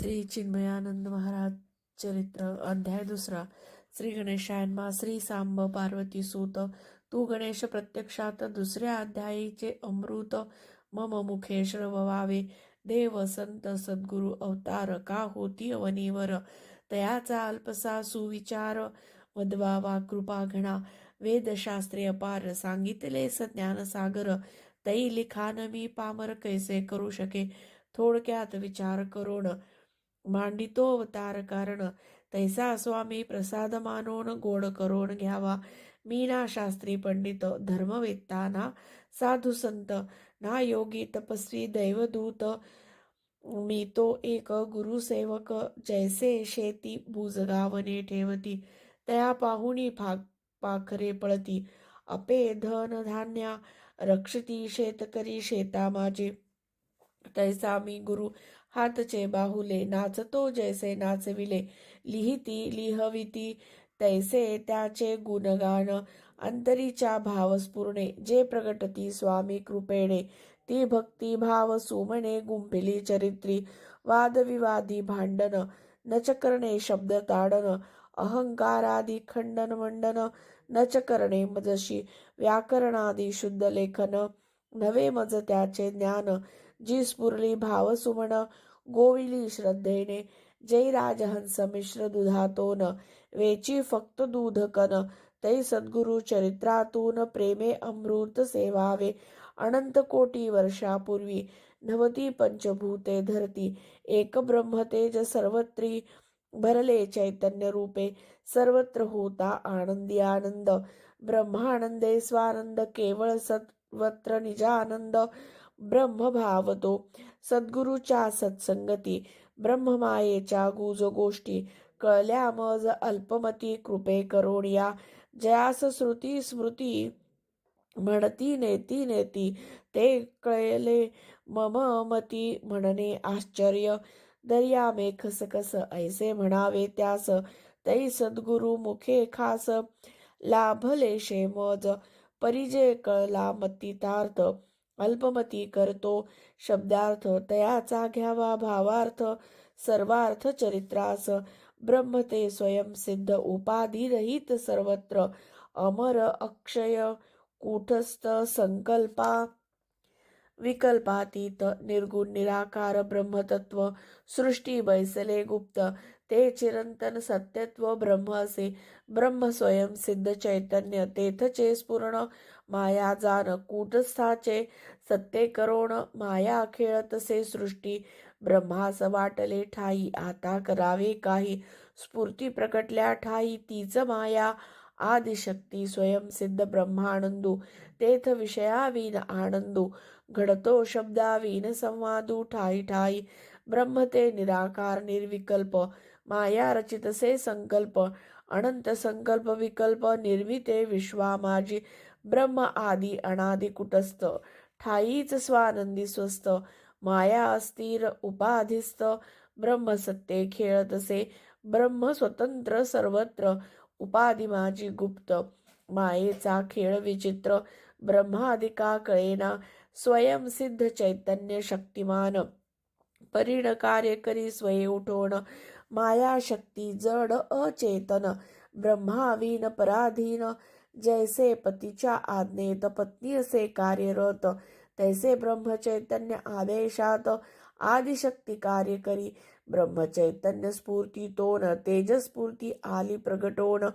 श्री चिन्मयानंद महाराज चरित्र अध्याय दुसरा. श्री गणेशायन्मा श्री सांब पार्वती सूत. तू गणेश प्रत्यक्षात दुसऱ्या अध्यायीचे अमृत. मम मुखे श्रववावे देव संत सद्गुरु अवतार का होती अवनीवर? तयाचा अल्पसा सुविचार. वदवावा कृपा घणा. वेदशास्त्रे अपार सांगितले ज्ञानसागर तै लिखान मी पामर कैसे करू शके? थोडक्यात विचार करोण. मांडितो अवतार कारण तैसा स्वामी प्रसाद मानोन गोड करून घ्यावा। मीना शास्त्री पंडित धर्मवेत्ता ना साधू संत ना योगी तपस्वी दैवदूत मी तो एक गुरुसेवक जैसे शेती बुजगावने ठेवती तया पाहुणी फाग पाखरे पळती अपे धन धान्या रक्षती शेतकरी शेता माझे तैसा मी गुरु हातचे बाहुले नाचतो जैसे नाचविले. लिहिती लिहविती तैसे त्याचे गुणगान अंतरीच्या भावस्पूर्णे जे प्रगटती स्वामी कृपेणे ती भक्ती भाव सुमणे गुंफिली चरित्री वादविवादी भांडण नच करणे शब्द ताडन अहंकारादी खंडन मंडन नच करणे मजशी व्याकरणादी शुद्ध लेखन नवे मज त्याचे ज्ञान जी स्फुरली भाव गोविली श्रद्धेने जय राजहंस मिश्र दुधातोन वेची फक्त दूधकन तै सद्गुरु चरित्रातून प्रेमे अमृत सेवावे अनंत कोटी वर्षापूर्वी नवती पंचभूते धरती एक ब्रह्मतेज सर्वत्री भरले चैतन्य रूपे सर्वत्र होता आनंदी आनंद ब्रह्मानंदे स्वानंद केवळ सर्वत्र निजानंद ब्रह्म भावतो सद्गुरूच्या सत्संगती ब्रह्ममायेच्या गुज गोष्टी कळल्या मज अल्पमती कृपे करोड या जयास श्रुती स्मृती म्हणती नेती नेती ते कळले मम मती म्हणणे आश्चर्य दर्या मेघ सकस ऐसे म्हणावे त्यास तै सद्गुरु मुखे खास लाभले मज परिजय कळला मतितार्थ अल्पमती करतो. शब्दार्थ तयाचा घ्यावा भावार्थ सर्वार्थ चरित्रास. ब्रह्म ते स्वयंसिद्ध उपाधिरहित सर्वत्र. अमर अक्षय कूटस्थ संकल्पा. विकल्पातीत निर्गुण निराकार ब्रह्मतत्व. सृष्टी बैसले गुप्त. ते चिरंतन सत्यत्व ब्रह्म असे. ब्रह्म स्वयं सिद्ध चैतन्य. तेथचे पूर्ण माया जान कूटस्थाचे सत्ते करोण. माया खेळतसे सृष्टी. ब्रह्मास वाटले ठाई. आता करावे काही. स्फूर्ती प्रकटल्या ठाई. तीच माया. आदिशक्ती स्वयंसिद्ध ब्रह्मानंदू. तेथ विषयावीन आनंदू. घडतो शब्दावीन संवादू. ठाई ठाई. ब्रह्म ते निराकार निर्विकल्प माया रचितसे संकल्प अनंत संकल्प विकल्प निर्मिते विश्वा माझी ब्रह्म आदी अनादि कुटस्थ ठाईच स्वानंदी स्वस्त माया अस्थिर उपाधिस्थ ब्रह्म सत्ते खेळतसे ब्रह्म स्वतंत्र सर्वत्र उपाधी माझी गुप्त मायेचा खेळ विचित्र ब्रह्मादिका कळेना स्वयंसिद्ध चैतन्य शक्तिमान. परिण कार्य करी स्वये उठवण माया शक्ती जड अचेतन. ब्रह्मावीन पराधीन. जैसे पतीच्या आज्ञेत पत्नी असे कार्यरत. तैसे ब्रह्मचैतन्य आदेशात आदिशक्ती कार्य करी. ब्रह्मचैतन्य स्फूर्तीतोन तेजस्फूर्ती आली प्रगटोन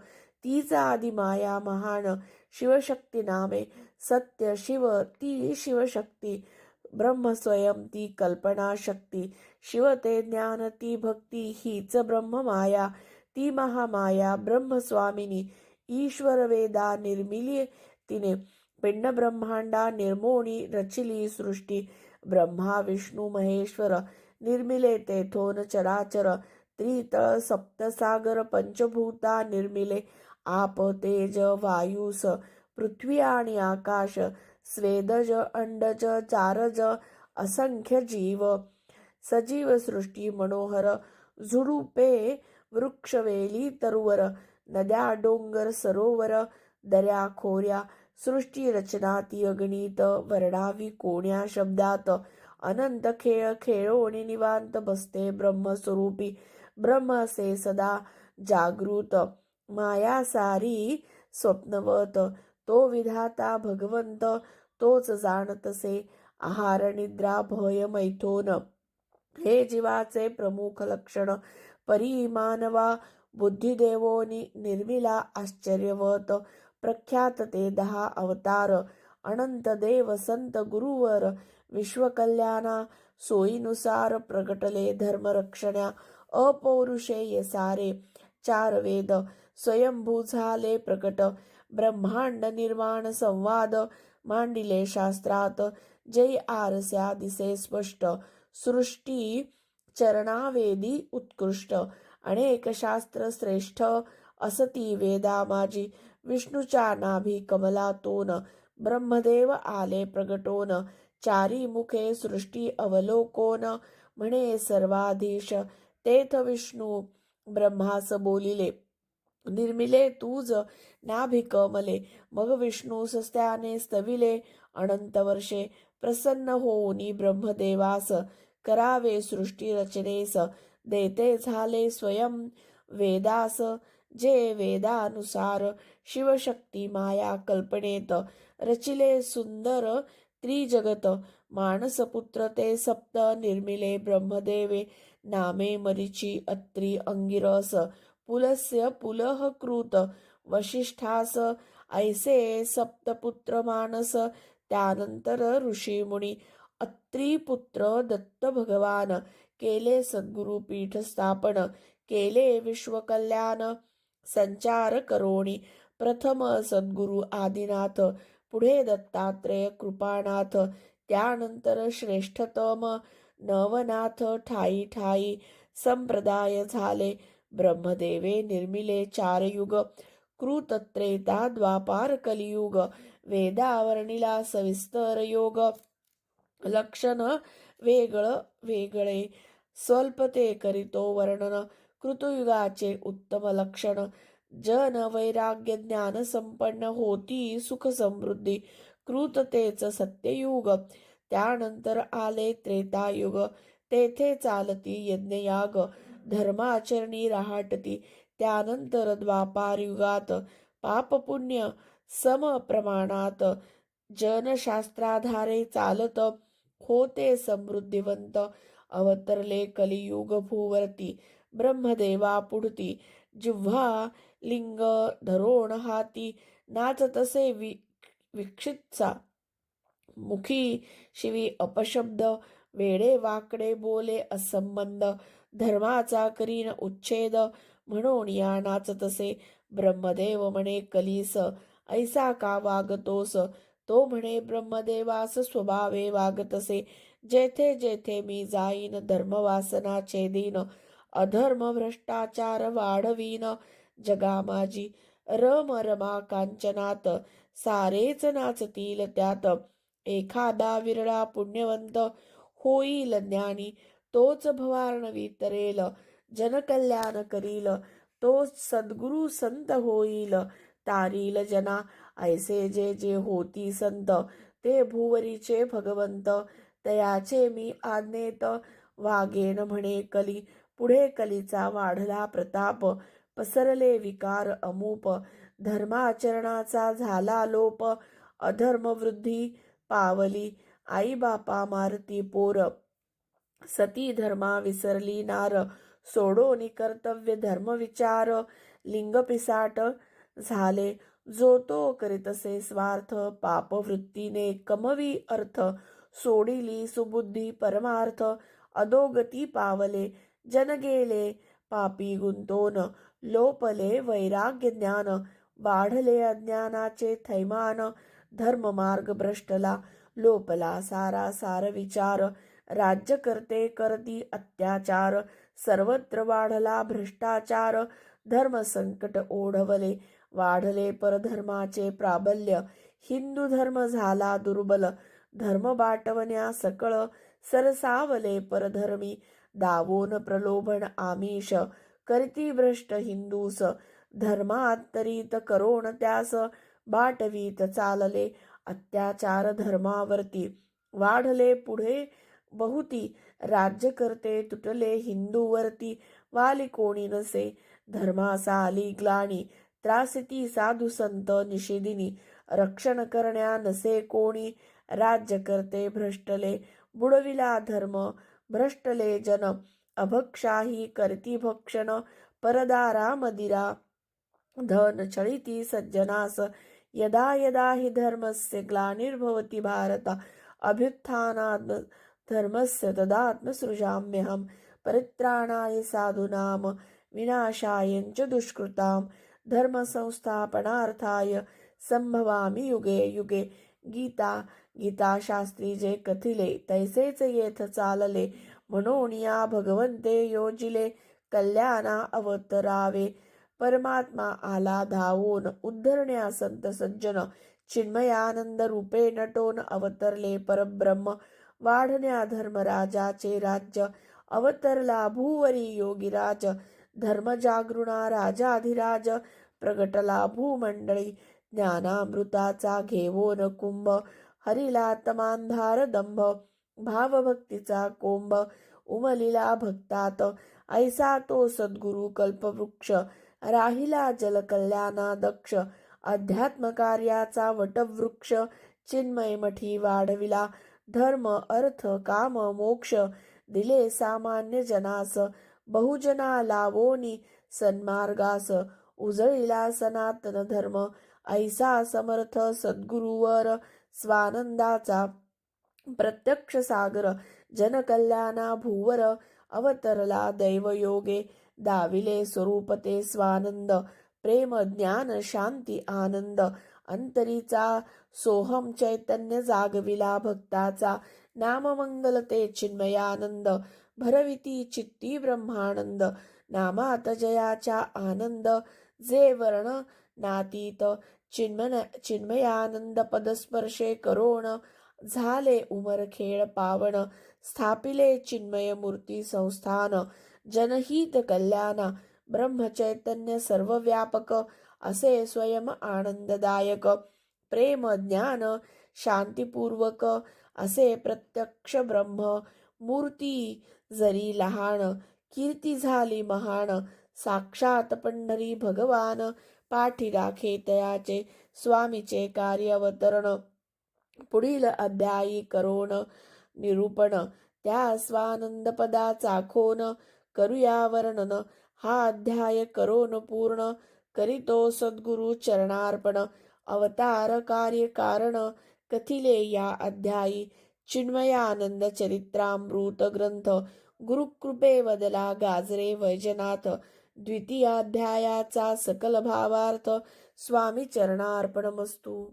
तीच आदि माया महान. शिवशक्ती नामे. सत्य शिव ती शिवशक्ती. ब्रह्म स्वयं ती कल्पना शक्ती. शिव ते ज्ञान ती भक्ती हीच ब्रह्म माया. ती महामाया ब्रह्मस्वामिनी ईश्वर वेदा निर्मिली तिने. पिंड ब्रह्मांडा निर्मोणी रचिली सृष्टी. ब्रह्मा विष्णू महेश्वर निर्मिले तेथोन चराचर. त्रितळ सप्तसागर पंचभूता निर्मिले. आप तेज वायुस पृथ्वी आणि आकाश स्वेदज अंडज चारज असंख्य जीव। सजीव सृष्टी मनोहर झुडुपे वृक्षवेली तरुवर नद्या डोंगर सरोवर दऱ्या खोऱ्या सृष्टी रचनाती अगणित वर्णावी कोण्या शब्दात अनंत खेळ खेळोणी निवांत बसते ब्रह्मस्वरूपी ब्रह्म असे सदा जागृत माया सारी स्वप्नवत तो विधाता भगवंत तोच जाणतसे आहार निद्रा भय मैथोन. हे जीवाचे प्रमुख लक्षण परिमानवा बुद्धिदेवोनी निर्मिला आश्चर्यवत. प्रख्यात ते दहा अवतार अनंत देव संत गुरुवर विश्वकल्याणा सोयीनुसार प्रगटले धर्मरक्षण्या अपौरुषेय सारे. चार वेद स्वयंभू झाले प्रकट ब्रह्मांड निर्माण संवाद. मांडिले शास्त्रात जय आरस्या दिसे स्पष्ट. सृष्टी चरणावेदी उत्कृष्ट. अनेक शास्त्र श्रेष्ठ असती वेदा माझी विष्णूच्या नाभी कमलातोन ब्रह्मदेव आले प्रगटोन. चारी मुखे सृष्टी अवलोकोन. म्हणे सर्वाधीश तेथ विष्णू ब्रह्मास बोलिले. निर्मिले तूज नाभिक मले. मग विष्णू सस्त्याने स्तविले अनंत वर्षे प्रसन्न होऊनी ब्रह्मदेवास करावे सृष्टी रचनेस. देते झाले स्वयं वेदास जे वेदानुसार शिवशक्ती माया कल्पनेत रचिले सुंदर त्रिजगत. मानसपुत्र ते सप्त निर्मिले ब्रह्मदेवे नामे मरिची अत्री अंगिरस. पुलस्य पुलह कृत वशिष्ठास ऐसे सप्तपुत्र मानस त्यानंतर ऋषीमुनी अत्रिपुत्र दत्त भगवान केले सद्गुरुपीठ स्थापन केले विश्वकल्याण संचार करोणी प्रथम सद्गुरु आदिनाथ पुढे दत्तात्रेय कृपानाथ त्यानंतर श्रेष्ठतम नवनाथ ठाई ठाई संप्रदाय झाले ब्रह्मदेवे निर्मिले चार युग कृतत्रेता द्वापार कलियुग वेदावर्णिला सविस्तर योग लक्षण वेगळ वेगळे स्वल्पते करितो वर्णन कृतयुगाचे उत्तम लक्षण जन वैराग्य ज्ञान संपन्न होती सुख समृद्धी कृततेच सत्ययुग त्यानंतर आले त्रेतायुग तेथे चालती यज्ञयाग धर्माचरणी राहाटती. त्यानंतर द्वापार युगात पापपुण्य सम प्रमाणात जनशास्त्राधारे चालत होते समृद्धिवंत. अवतरले कलियुग भूवरती ब्रह्मदेवा पुढती. जिव्हा लिंग धरोण हाती नाचतसे वि विक्षितचा मुखी शिवी अपशब्द वेडे वाकडे बोले असंबंध. धर्माचा करीन उच्छेद म्हणून या नाचतसे ब्रह्मदेव म्हणे कलीस ऐसा का वागतोस? तो म्हणे ब्रह्मदेवास स्वभावे वागतसे जेथे जेथे मी जाईन धर्मवासना छेदीन अधर्म भ्रष्टाचार वाढवीन. जगा माझी रम रमा कांचनात सारेच नाचतील त्यात. एखादा विरळा पुण्यवंत होईल ज्ञानी. तोच भवार्णवी तरेल जनकल्याण करील तोच सद्गुरु संत होईल. तारील जना ऐसे जे जे होती संत ते भुवरीचे भगवंत तयाचे मी आज्ञेत. वागेन म्हणे कली पुढे कलीचा वाढला प्रताप पसरले विकार अमूप धर्माचरणाचा झाला लोप अधर्म वृद्धी पावली आई बापा मारती पोर. सती धर्मा विसरली नार सोडोनी कर्तव्य धर्म विचार लिंग पिसाट झाले जो तो करीतसे स्वार्थ पाप वृत्तीने कमवी अर्थ सोडिली सुबुद्धी परमार्थ अधोगती पावले जन गेले पापी गुंतोन लोपले वैराग्य ज्ञान वाढले अज्ञानाचे थैमान धर्म मार्ग भ्रष्टला लोपला सारा सार विचार राज्य करते करती अत्याचार. सर्वत्र वाढला भ्रष्टाचार. धर्म संकट ओढवले वाढले परधर्माचे प्राबल्य. हिंदू धर्म झाला दुर्बल. धर्म बाटवण्या सकळ सरसावले परधर्मी. दावोन प्रलोभन आमिष करती भ्रष्ट हिंदूस. धर्मांतरित करोण त्यास बाटवीत चालले अत्याचार धर्मावरती. वाढले पुढे बहुती. राज्य करते तुटले हिंदूवरती वाली कोणी नसे. धर्मासा आली ग्लाणी त्रासिती साधू संत निषेधिनी. रक्षण करण्या नसे कोणी. राज्य करते भ्रष्टले बुडविला धर्म. भ्रष्टले जन. अभक्षाही करती भक्षण. परदारा मदिरा धन छळिती सज्जनास. यदा यदा हि धर्मस्य ग्लानिर्भवति भारत. अभ्युत्थानाद धर्मस्य तदात्मसृजाम्यहं परित्राणाय साधूनां विनाशायञ्च दुष्कृतां धर्मसंस्थापनार्थाय संभवामि युगे युगे। गीता गीताशास्त्री जे कथिले तैसेच येथ चालले। म्हणून या भगवंते योजिले कल्याणा अवतरावे। परमात्मा आला धावून उद्धरण्या संत सज्जन चिन्मयानंद रूपे नटोन अवतरले परब्रह्म। वाढण्या धर्मराजाचे राज्य अवतरला भूवरी योगीराज धर्मजागृणा राजाधिराज प्रगटला भूमंडळी. ज्ञानामृताचा घेवोन कुंभ हरिला तमांधार दंभ. भावभक्तीचा कोंब उमलिला भक्तात. ऐसा तो सद्गुरु कल्पवृक्ष राहिला जलकल्याणा दक्ष. अध्यात्मकार्याचा वटवृक्ष चिन्मय मठी वाढविला. धर्म अर्थ काम मोक्ष दिले सामान्य जनास. बहुजना लावोनी सन्मार्गास. उजळीला सनातन धर्म ऐसा समर्थ सद्गुरुवर स्वानंदाचा. प्रत्यक्ष सागर जनकल्याणा भूवर अवतरला दैवयोगे. दाविले स्वरूपते स्वानंद प्रेम ज्ञान शांती आनंद. अंतरीचा सोहम चैतन्य जागविला भक्ताचा नाममंगल ते चिन्मयानंद भरविती चित्ती ब्रह्मानंद नामात जयाचा आनंद जे वर्ण नातीत चिन्मन चिन्मयानंद पदस्पर्शे करोण झाले उमरखेळ पावन स्थापिले चिन्मय मूर्ती संस्थान जनहित कल्याण ब्रह्मचैतन्य सर्वव्यापक असे स्वयं आनंददायक प्रेम ज्ञान शांतीपूर्वक असे प्रत्यक्ष ब्रह्म मूर्ती जरी लहान कीर्ती झाली महान साक्षात पंढरी भगवान पाठी राखे तयाचे स्वामीचे कार्य अवतरण पुढील अध्यायी करोन निरूपण त्या स्वानंद पदाचा खोन करूया वर्णन हा अध्याय करोन पूर्ण करीतो सद्गुरु चरणार्पण. अवतार कार्य कारण कथिले या अध्यायी चिन्मयानंद चरित्रामृत ग्रंथ गुरुकृपे वदला गाजरे वैजनाथ द्वितीयाध्यायाचा सकल भावार्थ स्वामी चरणार्पणमस्तू.